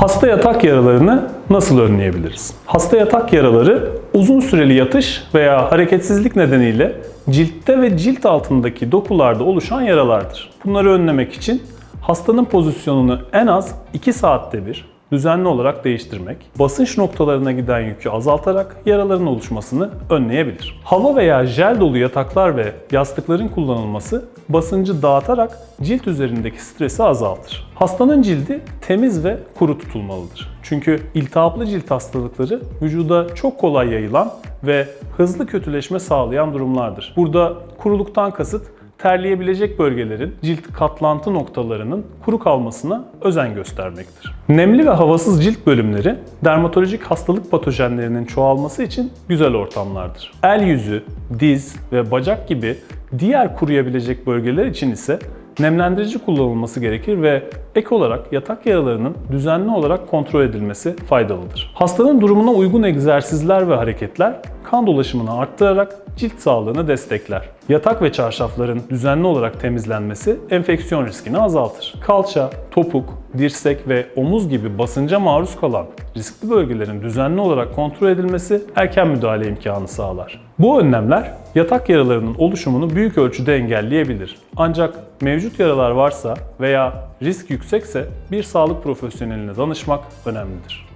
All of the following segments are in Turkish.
Hasta yatak yaralarını nasıl önleyebiliriz? Hasta yatak yaraları uzun süreli yatış veya hareketsizlik nedeniyle ciltte ve cilt altındaki dokularda oluşan yaralardır. Bunları önlemek için hastanın pozisyonunu en az 2 saatte bir düzenli olarak değiştirmek, basınç noktalarına giden yükü azaltarak yaraların oluşmasını önleyebilir. Hava veya jel dolu yataklar ve yastıkların kullanılması basıncı dağıtarak cilt üzerindeki stresi azaltır. Hastanın cildi temiz ve kuru tutulmalıdır. Çünkü iltihaplı cilt hastalıkları vücuda çok kolay yayılan ve hızlı kötüleşme sağlayan durumlardır. Burada kuruluktan kasıt terleyebilecek bölgelerin cilt katlantı noktalarının kuru kalmasına özen göstermektir. Nemli ve havasız cilt bölümleri dermatolojik hastalık patojenlerinin çoğalması için güzel ortamlardır. El yüzü, diz ve bacak gibi diğer kuruyabilecek bölgeler için ise nemlendirici kullanılması gerekir ve ek olarak yatak yaralarının düzenli olarak kontrol edilmesi faydalıdır. Hastanın durumuna uygun egzersizler ve hareketler kan dolaşımını arttırarak cilt sağlığını destekler. Yatak ve çarşafların düzenli olarak temizlenmesi enfeksiyon riskini azaltır. Kalça, topuk, dirsek ve omuz gibi basınca maruz kalan riskli bölgelerin düzenli olarak kontrol edilmesi erken müdahale imkanı sağlar. Bu önlemler yatak yaralarının oluşumunu büyük ölçüde engelleyebilir. Ancak mevcut yaralar varsa veya risk yüksekse bir sağlık profesyoneline danışmak önemlidir.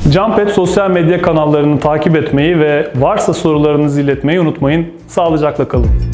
Jumpet sosyal medya kanallarını takip etmeyi ve varsa sorularınızı iletmeyi unutmayın. Sağlıcakla kalın.